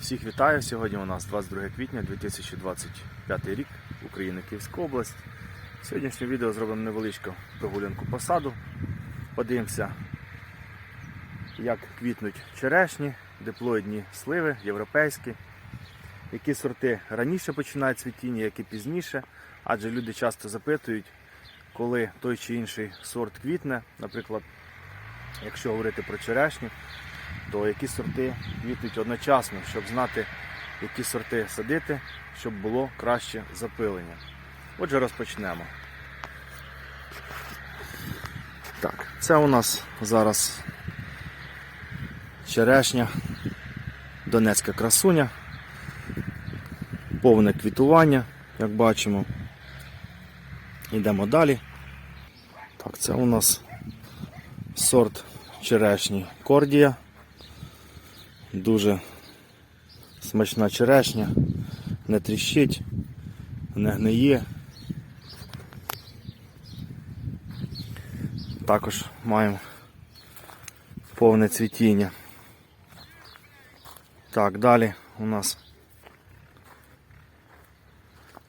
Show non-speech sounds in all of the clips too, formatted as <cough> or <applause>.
Всіх вітаю! Сьогодні у нас 22 квітня 2025 рік, Україна, Київська область. Сьогоднішнє відео зробимо невеличку прогулянку по саду. Подивимося, як квітнуть черешні, диплоїдні сливи, європейські, які сорти раніше починають цвітіння, які пізніше. Адже люди часто запитують, коли той чи інший сорт квітне. Наприклад, якщо говорити про черешню, то які сорти квітнуть одночасно, щоб знати, які сорти садити, щоб було краще запилення. Отже, розпочнемо. Так, це у нас зараз черешня, Донецька красуня, повне квітування, як бачимо. Йдемо далі. Так, це у нас сорт черешні Кордія. Дуже смачна черешня, не тріщить, не гниє. Також маємо повне цвітіння. Так, далі у нас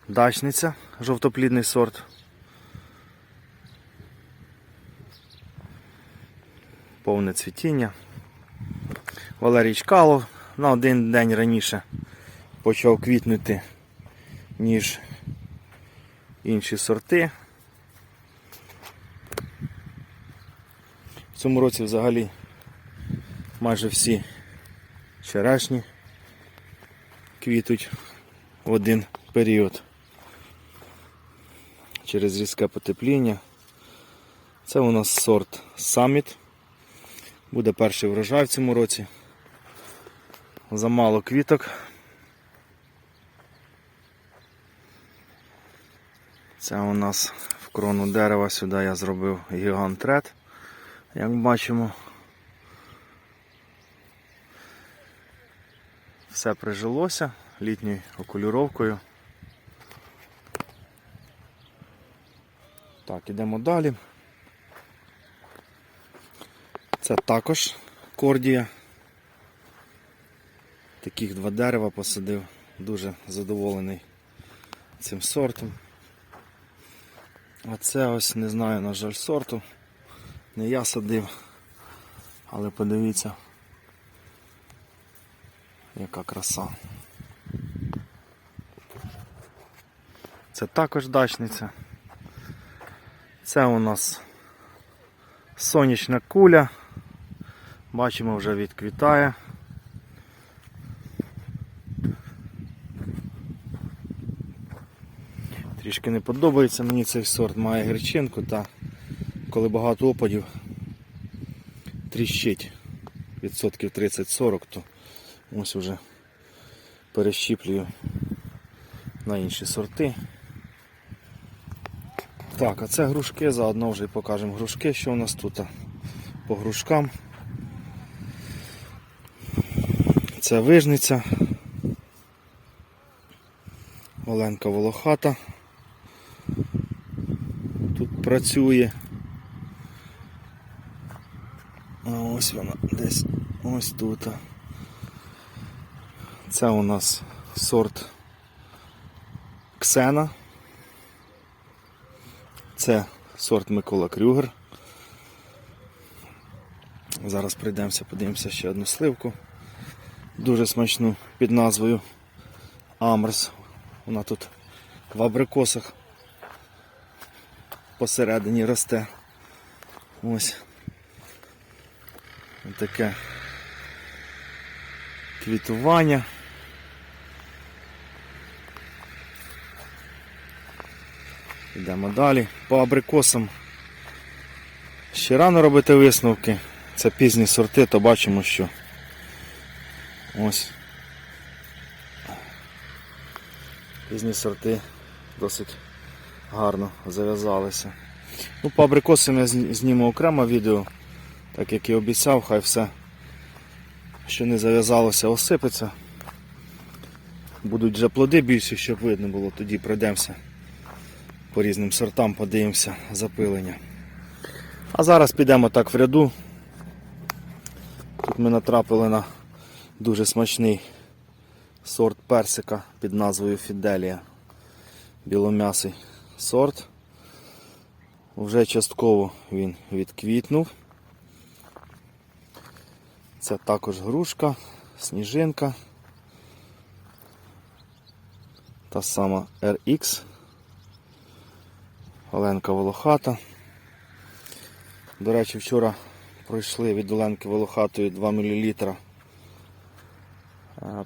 дачниця, жовтоплідний сорт. Повне цвітіння. Валерій Чкалов на один день раніше почав квітнути, ніж інші сорти. В цьому році взагалі майже всі черешні квітуть в один період. Через різке потепління. Це у нас сорт Summit. Буде перший врожай в цьому році. Замало квіток. Це у нас в крону дерева сюди я зробив гігант ред, як бачимо. Все прижилося літньою окулюровкою. Так, ідемо далі. Це також кордія. Таких два дерева посадив. Дуже задоволений цим сортом. А це ось не знаю, на жаль, сорту. Не я садив, але подивіться, яка краса. Це також дачниця. Це у нас сонячна куля. Бачимо, вже відквітає. Трішки не подобається мені цей сорт, має гречинку та коли багато опадів тріщить відсотків 30-40, то ось вже перещіплюю на інші сорти. Так, а це грушки, заодно вже й покажемо грушки, що у нас тут по грушкам. Це вижниця. Оленка Волохата. Працює. А ось вона десь ось тут. Це у нас сорт Ксена. Це сорт Микола Крюгер. Зараз прийдемося, подивимося ще одну сливку. Дуже смачну під назвою Амрс. Вона тут в абрикосах посередині росте. Ось таке квітування. Йдемо далі. По абрикосам ще рано робити висновки. Це пізні сорти, то бачимо, що ось пізні сорти досить гарно зав'язалися. Ну, по абрикосам я зні- зніму окремо відео, так як і обіцяв, хай все, що не зав'язалося, осипеться. Будуть вже плоди більші, щоб видно було, тоді пройдемося по різним сортам, подивимося запилення. А зараз підемо так в ряду. Тут ми натрапили на дуже смачний сорт персика під назвою Фіделія. Білом'ясий сорт. Вже частково він відквітнув. Це також грушка, сніжинка. Та сама RX. Оленка Волохата. До речі, вчора пройшли від Оленки Волохатої 2 мл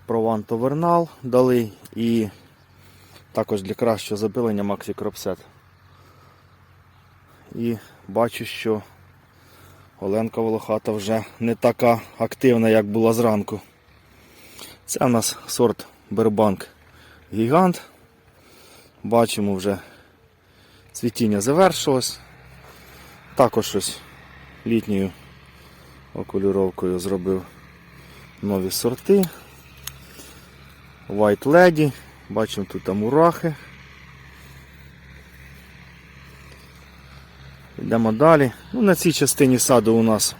Прован Товернал дали і також для кращого запилення Maxi Cropset. І бачу, що Оленка Волохата вже не така активна, як була зранку. Це у нас сорт Бербанк Гігант. Бачимо вже цвітіння завершилось. Також щось літньою окулюровкою зробив нові сорти. White Lady. Бачимо тут там мурахи. Йдемо далі. Ну, на цій частині саду у нас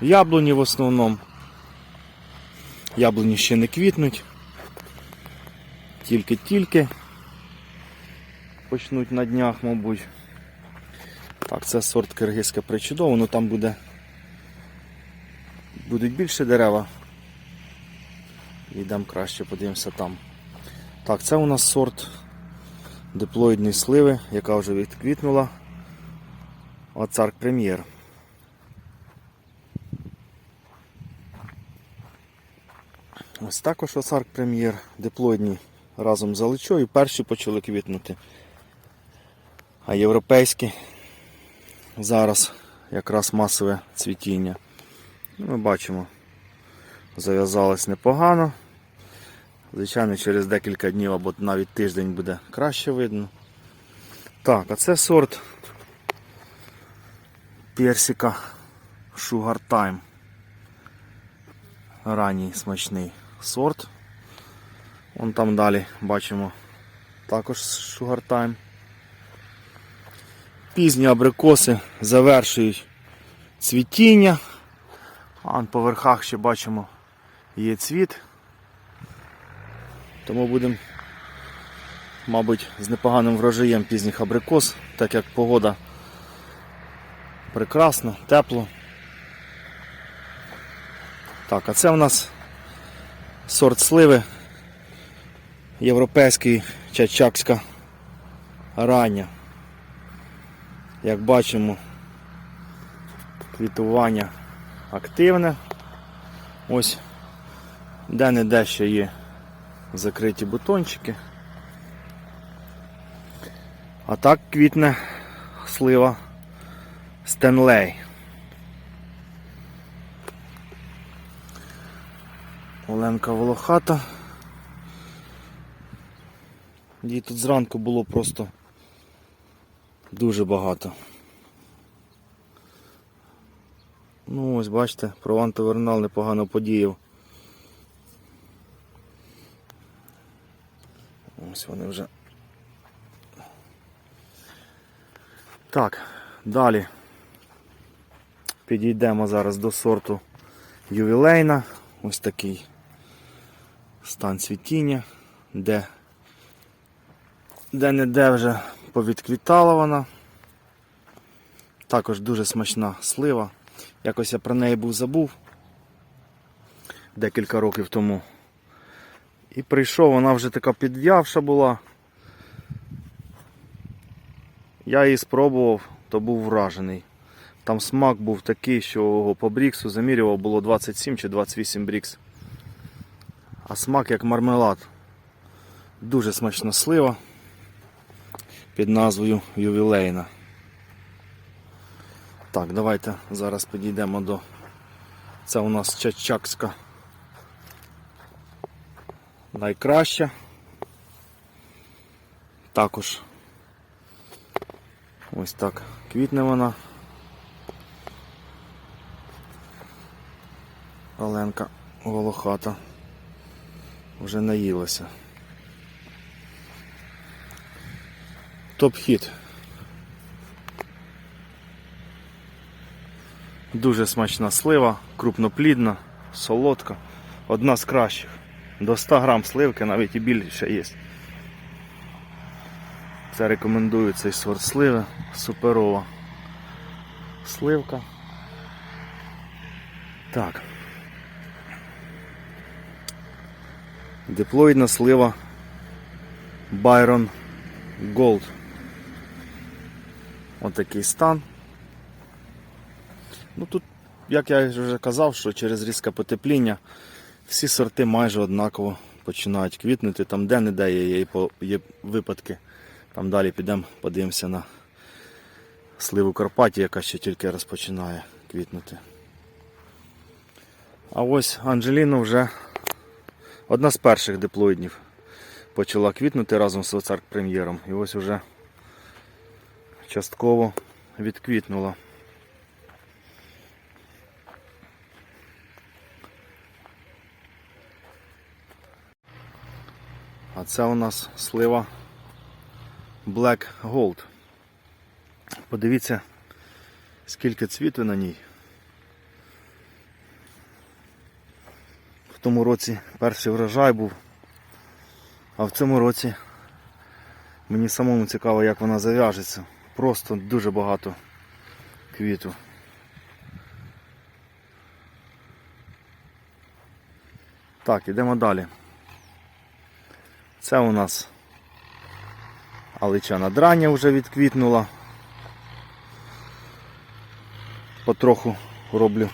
яблуні в основному. Яблуні ще не квітнуть. Тільки-тільки почнуть на днях, мабуть. Так, це сорт киргизьке причудово, ну там буде будуть більше дерева. Йдемо краще, подивимося там. Так, це у нас сорт диплоїдної сливи, яка вже відквітнула. Оцарк прем'єр. Ось також оцарк прем'єр, диплоїдні разом з аличою. Перші почали квітнути. А європейські зараз якраз масове цвітіння. Ну, Ми бачимо, зав'язалось непогано. Звичайно, через декілька днів або навіть тиждень буде краще видно. Так, а це сорт персика Sugar Time. Ранній смачний сорт. Вон там далі бачимо також Sugar Time. Пізні абрикоси завершують цвітіння. А на поверхах ще бачимо є цвіт. Тому будемо, мабуть, з непоганим врожаєм пізніх абрикос, так як погода прекрасна, тепло. Так, а це у нас сорт сливи європейський чачакська рання. Як бачимо, квітування активне. Ось де-не-де ще є закриті бутончики. А так квітне слива Стенлей. Оленка Волохата. Її тут зранку було просто дуже багато. Ну ось бачите, Прован Тавернал непогано подіяв. Ось вони вже. Так, далі підійдемо зараз до сорту ювілейна. Ось такий стан цвітіння, де де-не-де вже повідквітала вона. Також дуже смачна слива. Якось я про неї був забув декілька років тому. І прийшов, вона вже така підв'явша була. Я її спробував, то був вражений. Там смак був такий, що по бріксу замірював, було 27 чи 28 брікс. А смак як мармелад. Дуже смачна слива під назвою ювілейна. Так, давайте зараз підійдемо до. Це у нас чачакська найкраща. Також ось так квітне вона. Оленка волохата вже наїлася. Топ-хіт. Дуже смачна слива, крупноплідна, солодка, одна з кращих. До 100 грам сливки, навіть і більше є. Це рекомендую цей сорт сливи. Суперова сливка. Так. Диплоїдна слива Byron Gold. Отакий стан. Ну тут, як я вже казав, що через різке потепління всі сорти майже однаково починають квітнути. Там де-не-де є, є, випадки. Там далі підемо, подивимося на сливу Карпаті, яка ще тільки розпочинає квітнути. А ось Анджеліна вже одна з перших диплоїднів почала квітнути разом з оцарк прем'єром. І ось уже частково відквітнула. А це у нас слива Black Gold. Подивіться, скільки цвіту на ній. В тому році перший врожай був, а в цьому році мені самому цікаво, як вона зав'яжеться. Просто дуже багато квіту. Так, ідемо далі. Це у нас аличана драння вже відквітнула. Потроху роблю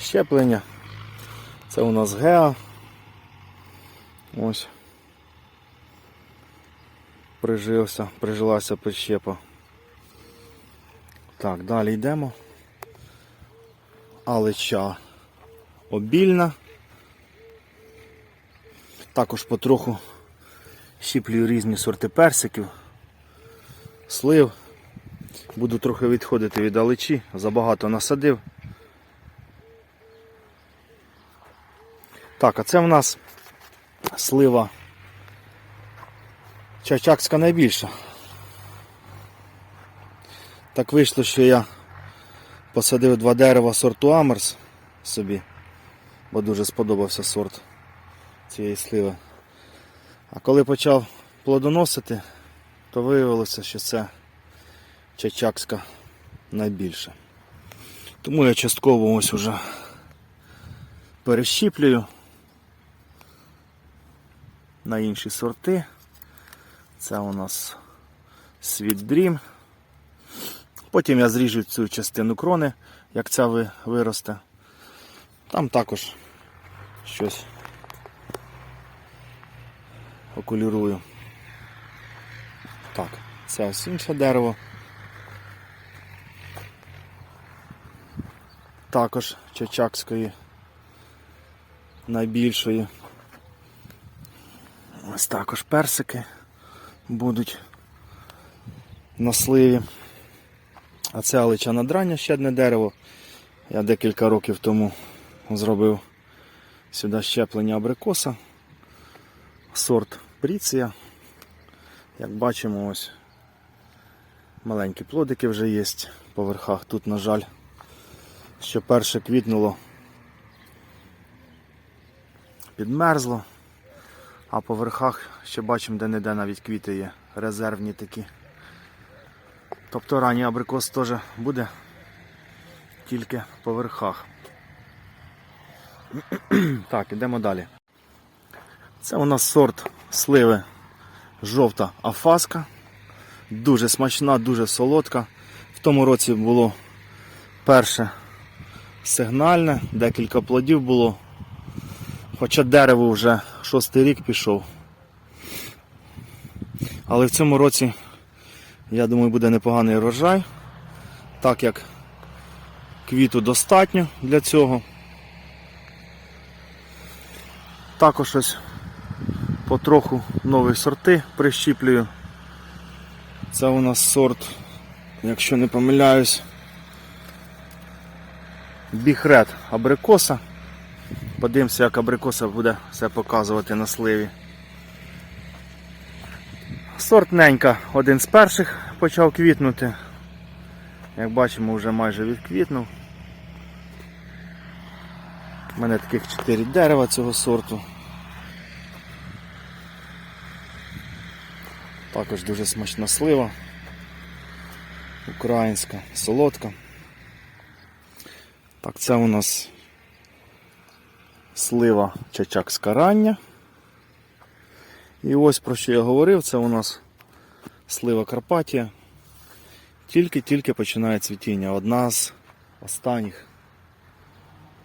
щеплення. Це у нас геа. Ось. Прижився, прижилася прищепа. Так, далі йдемо. Алича обільна. Також потроху щіплюю різні сорти персиків, слив. Буду трохи відходити від аличі, забагато насадив. Так, а це в нас слива чачакська найбільша. Так вийшло, що я посадив два дерева сорту Амерс собі, бо дуже сподобався сорт цієї сливи. А коли почав плодоносити, то виявилося, що це чачакська найбільша. Тому я частково ось уже перещіплюю на інші сорти. Це у нас Sweet Dream. Потім я зріжу цю частину крони, як ця виросте. Там також щось окулірую. Так, це ось інше дерево. Також чачакської найбільшої. Ось також персики будуть на сливі. А це аличана драння ще одне дерево. Я декілька років тому зробив сюди щеплення абрикоса. Сорт Пріція. Як бачимо, ось маленькі плодики вже є по верхах. Тут, на жаль, що перше квітнуло, підмерзло, а по верхах ще бачимо, де-не-де навіть квіти є, резервні такі. Тобто ранній абрикос теж буде тільки по верхах. <clears throat> Так, ідемо далі. Це у нас сорт сливи жовта афаска. Дуже смачна, дуже солодка. В тому році було перше сигнальне, декілька плодів було. Хоча дерево вже шостий рік пішов. Але в цьому році, я думаю, буде непоганий врожай, так як квіту достатньо для цього. Також ось потроху нові сорти прищіплюю. Це у нас сорт, якщо не помиляюсь, біхред абрикоса. Подивимося, як абрикоса буде все показувати на сливі. Сорт ненька один з перших почав квітнути. Як бачимо, вже майже відквітнув. У мене таких 4 дерева цього сорту. Також дуже смачна слива. Українська, солодка. Так, це у нас слива чачакська рання. І ось про що я говорив, це у нас слива Карпатія. Тільки-тільки починає цвітіння. Одна з останніх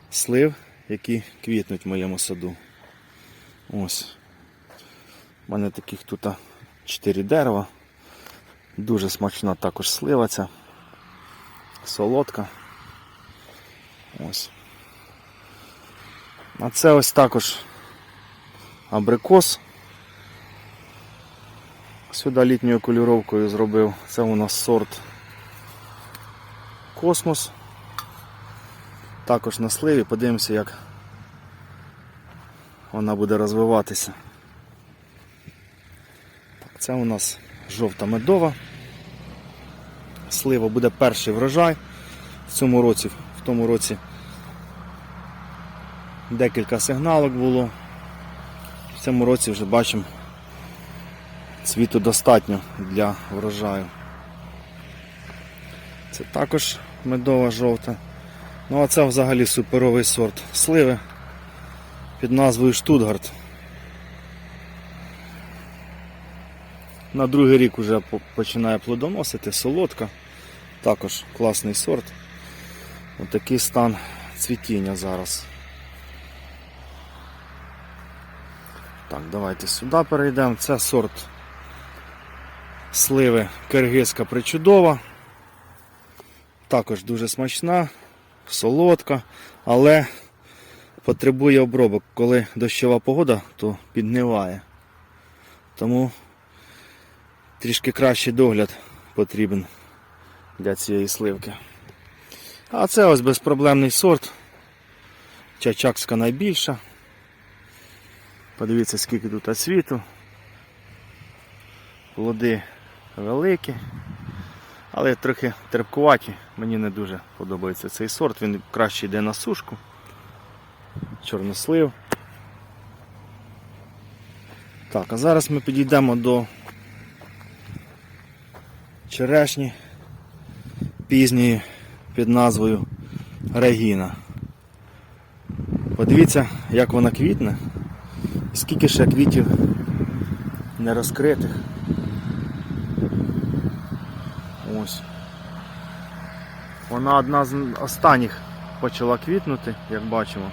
слив, які квітнуть в моєму саду. Ось. У мене таких тут 4 дерева. Дуже смачна також слива ця. Солодка. Ось. А це ось також абрикос. Сюди літньою кольоровкою зробив. Це у нас сорт Космос. Також на сливі. Подивимося, як вона буде розвиватися. Це у нас жовта медова. Слива буде перший врожай в цьому році. В тому році декілька сигналок було. В цьому році вже бачимо цвіту достатньо для врожаю. Це також медова жовта. Ну а це взагалі суперовий сорт сливи під назвою Штутгарт. На другий рік вже починає плодоносити, солодка. Також класний сорт. Отакий стан цвітіння зараз. Так, давайте сюди перейдемо. Це сорт сливи киргизька причудова. Також дуже смачна, солодка, але потребує обробок. Коли дощова погода, то підниває. Тому трішки кращий догляд потрібен для цієї сливки. А це ось безпроблемний сорт. Чачакська найбільша. Подивіться, скільки тут цвіту. Плоди великі, але трохи терпкуваті. Мені не дуже подобається цей сорт, він краще йде на сушку. Чорнослив. Так, а зараз ми підійдемо до черешні пізньої під назвою Регіна. Подивіться, як вона квітне. Скільки ще квітів не розкритих. Ось. Вона одна з останніх почала квітнути, як бачимо.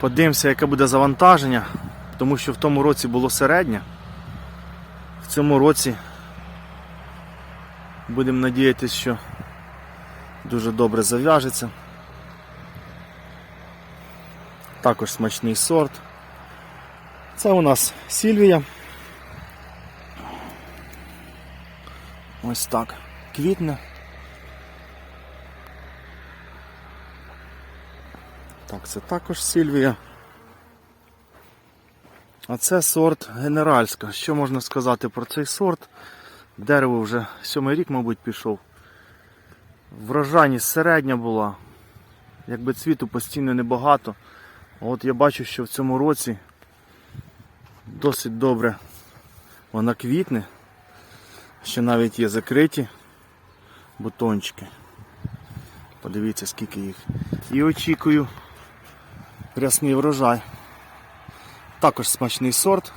Подивимося, яке буде завантаження, тому що в тому році було середнє. В цьому році будемо надіятися, що дуже добре зав'яжеться. Також смачний сорт. Це у нас Сільвія. Ось так. Квітне. Так, це також Сільвія. А це сорт генеральська. Що можна сказати про цей сорт? Дерево вже сьомий рік, мабуть, пішов. Врожайність середня була. Якби цвіту постійно небагато. От я бачу, що в цьому році досить добре вона квітне. Ще навіть є закриті бутончики. Подивіться, скільки їх. І очікую рясний врожай. Також смачний сорт,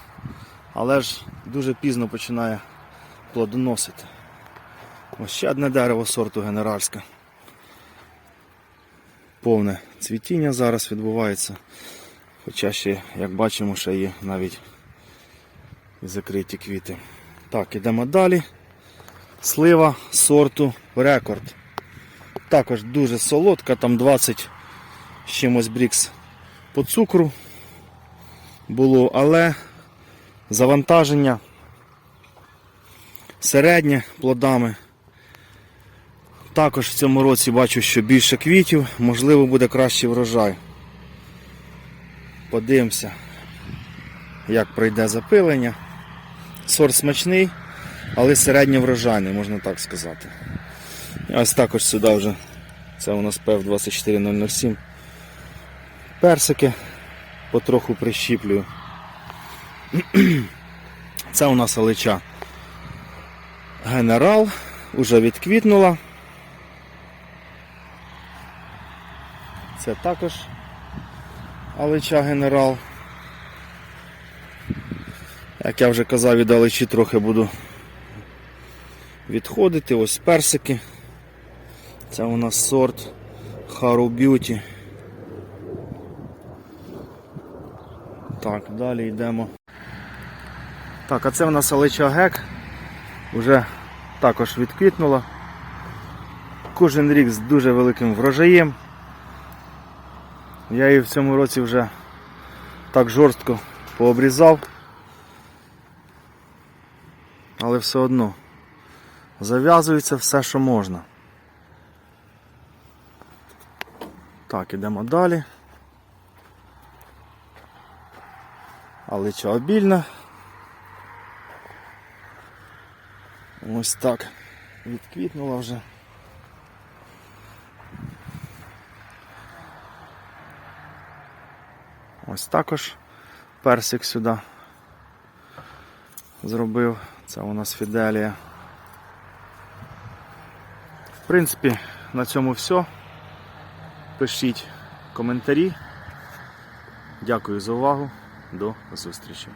але ж дуже пізно починає плодоносити. Ось ще одне дерево сорту генеральське. Повне цвітіння зараз відбувається. Хоча ще, як бачимо, ще є навіть закриті квіти. Так, ідемо далі. Слива сорту рекорд. Також дуже солодка, там 20 з чимось брікс по цукру було, але завантаження середнє плодами. Також в цьому році бачу, що більше квітів, можливо буде кращий врожай. Подивимося, як пройде запилення. Сорт смачний, але середньо врожайний, можна так сказати. Ось також сюди вже, це у нас ПФ 24007. Персики потроху прищіплюю. <clears throat> Це у нас алича генерал, уже відквітнула. Це також алича генерал. Як я вже казав, від аличі трохи буду відходити. Ось персики. Це у нас сорт Harrow Beauty. Так, далі йдемо. Так, а це в нас алича гек. Уже також відквітнула. Кожен рік з дуже великим врожаєм. Я її в цьому році вже так жорстко пообрізав. Але все одно зав'язується все, що можна. Так, ідемо далі. Алича обільна. Ось так. Відквітнула вже. Ось також персик сюди зробив. Це у нас Фіделія. В принципі, на цьому все. Пишіть коментарі. Дякую за увагу. До зустрічі.